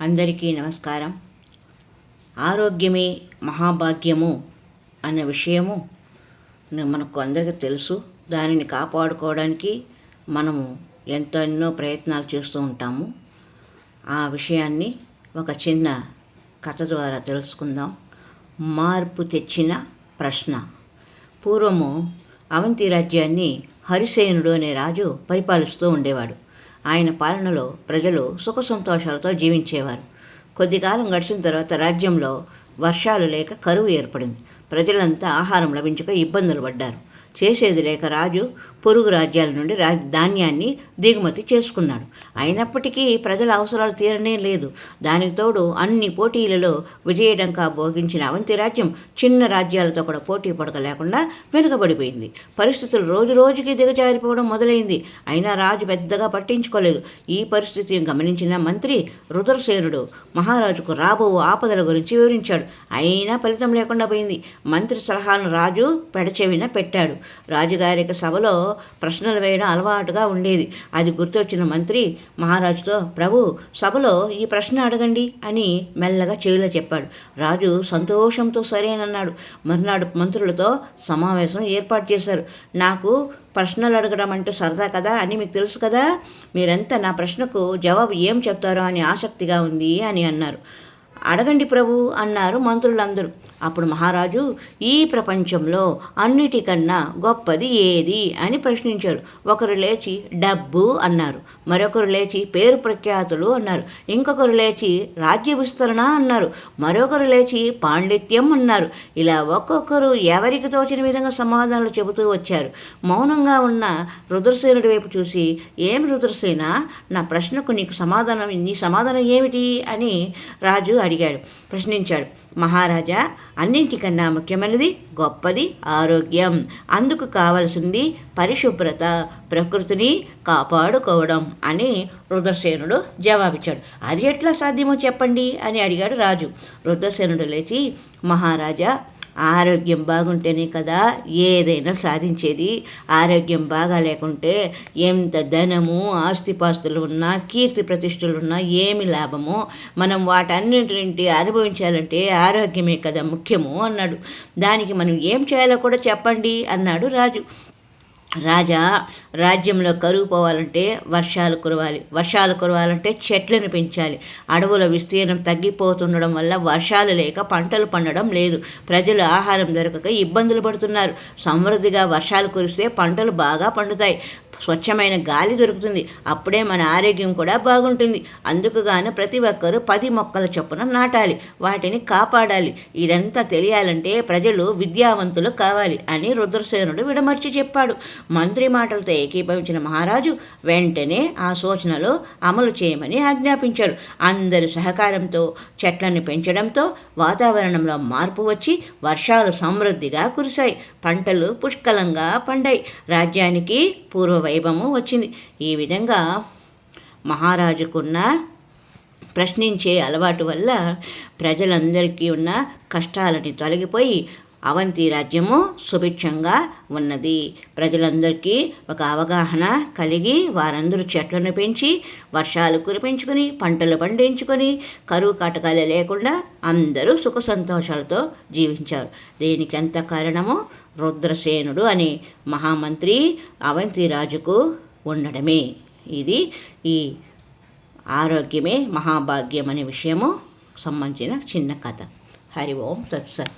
అందరికీ నమస్కారం. ఆరోగ్యమే మహాభాగ్యము అన్న విషయము మనకు అందరికీ తెలుసు. దానిని కాపాడుకోవడానికి మనము ఎంతో ఎన్నో ప్రయత్నాలు చేస్తూ ఉంటాము. ఆ విషయాన్ని ఒక చిన్న కథ ద్వారా తెలుసుకుందాం. మార్పు తెచ్చిన ప్రశ్న. పూర్వము అవంతి రాజ్యాన్ని హరిసేనుడు అనే రాజు పరిపాలిస్తూ ఉండేవాడు. ఆయన పాలనలో ప్రజలు సుఖ సంతోషాలతో జీవించేవారు. కొద్ది కాలం గడిచిన తర్వాత రాజ్యంలో వర్షాలు లేక కరువు ఏర్పడింది. ప్రజలంతా ఆహారం లభించక ఇబ్బందులు పడ్డారు. చేసేది లేక రాజు పొరుగు రాజ్యాల నుండి రా ధాన్యాన్ని దిగుమతి చేసుకున్నాడు. అయినప్పటికీ ప్రజల అవసరాలు తీరనే లేదు. దానికి తోడు అన్ని పోటీలలో విజయడంకా భోగించిన అవంతి రాజ్యం చిన్న రాజ్యాలతో కూడా పోటీ పడక లేకుండా వెనుకబడిపోయింది. పరిస్థితులు రోజు రోజుకి దిగజారిపోవడం మొదలైంది. అయినా రాజు పెద్దగా పట్టించుకోలేదు. ఈ పరిస్థితిని గమనించిన మంత్రి రుద్రసేనుడు మహారాజుకు రాబో ఆపదల గురించి వివరించాడు. అయినా ఫలితం లేకుండా పోయింది. మంత్రి సలహాను రాజు పెడచెవిన పెట్టాడు. రాజుగారికి సభలో ప్రశ్నలు వేయడం అలవాటుగా ఉండేది. అది గుర్తొచ్చిన మంత్రి మహారాజుతో ప్రభు సభలో ఈ ప్రశ్న అడగండి అని మెల్లగా చెవిలో చెప్పాడు. రాజు సంతోషంతో సరేనన్నాడు. మర్నాడు మంత్రులతో సమావేశం ఏర్పాటు చేశారు. నాకు ప్రశ్నలు అడగడం అంటే సరదా కదా అని మీకు తెలుసు కదా? మీరంతా నా ప్రశ్నకు జవాబు ఏం చెప్తారో అని ఆసక్తిగా ఉంది అని అన్నారు. అడగండి ప్రభు అన్నారు మంత్రులందరూ. అప్పుడు మహారాజు ఈ ప్రపంచంలో అన్నిటికన్నా గొప్పది ఏది అని ప్రశ్నించారు ఒకరు లేచి డబ్బు అన్నారు. మరొకరు లేచి పేరు ప్రఖ్యాతులు అన్నారు. ఇంకొకరు లేచి రాజ్య విస్తరణ అన్నారు. మరొకరు లేచి పాండిత్యం అన్నారు. ఇలా ఒక్కొక్కరు ఎవరికి తోచిన విధంగా సమాధానాలు చెబుతూ వచ్చారు. మౌనంగా ఉన్న రుద్రసేనుడి వైపు చూసి ఏం రుద్రసేన? నా ప్రశ్నకు నీకు సమాధానం నీ సమాధానం ఏమిటి? అని రాజు అడిగాడు. ప్రశ్నించాడు. మహారాజా అన్నింటికన్నా ముఖ్యమైనది గొప్పది ఆరోగ్యం. అందుకు కావలసింది పరిశుభ్రత ప్రకృతిని కాపాడుకోవడం అని రుద్రసేనుడు జవాబిచ్చాడు. అది ఎట్లా సాధ్యమో చెప్పండి అని అడిగాడు రాజు. రుద్రసేనుడు లేచి మహారాజా ఆరోగ్యం బాగుంటేనే కదా ఏదైనా సాధించేది. ఆరోగ్యం బాగా లేకుంటే ఎంత ధనము ఆస్తిపాస్తులు ఉన్నా కీర్తి ప్రతిష్టలు ఉన్నా ఏమి లాభము? మనం వాటన్నింటి అనుభవించాలంటే ఆరోగ్యమే కదా ముఖ్యము అన్నాడు. దానికి మనం ఏం చేయాలో కూడా చెప్పండి అన్నాడు రాజు. రాజా రాజ్యంలో కరువు పోవాలంటే వర్షాలు కురవాలి. వర్షాలు కురవాలంటే చెట్లను పెంచాలి. అడవుల విస్తీర్ణం తగ్గిపోతుండడం వల్ల వర్షాలు లేక పంటలు పండడం లేదు. ప్రజలు ఆహారం దొరకక ఇబ్బందులు పడుతున్నారు. సమృద్ధిగా వర్షాలు కురిస్తే పంటలు బాగా పండుతాయి. స్వచ్ఛమైన గాలి దొరుకుతుంది. అప్పుడే మన ఆరోగ్యం కూడా బాగుంటుంది. అందుకుగాను ప్రతి ఒక్కరూ పది మొక్కల చొప్పున నాటాలి. వాటిని కాపాడాలి. ఇదంతా తెలియాలంటే ప్రజలు విద్యావంతులు కావాలి అని రుద్రసేనుడు విడమర్చి చెప్పాడు. మంత్రి మాటలతో ఏకీభవించిన మహారాజు వెంటనే ఆ సూచనలు అమలు చేయమని ఆజ్ఞాపించారు అందరి సహకారంతో చెట్లను పెంచడంతో వాతావరణంలో మార్పు వచ్చి వర్షాలు సమృద్ధిగా కురిశాయి. పంటలు పుష్కలంగా పండాయి. రాజ్యానికి పూర్వ వైభవము వచ్చింది. ఈ విధంగా మహారాజుకున్న ప్రశ్నించే అలవాటు వల్ల ప్రజలందరికీ ఉన్న కష్టాలని తొలగిపోయి అవంతి రాజ్యము సుభిక్షంగా ఉన్నది. ప్రజలందరికీ ఒక అవగాహన కలిగి వారందరూ చెట్లను పెంచి వర్షాలు కురిపించుకొని పంటలు పండించుకొని కరువు కాటకాలే లేకుండా అందరూ సుఖ సంతోషాలతో జీవించారు. దీనికి ఎంత కారణము? రుద్రసేనుడు అనే మహామంత్రి అవంతి రాజుకు ఉండడమే. ఇది ఈ ఆరోగ్యమే మహాభాగ్యం అనే విషయము సంబంధించిన చిన్న కథ. హరి ఓం తత్సత్.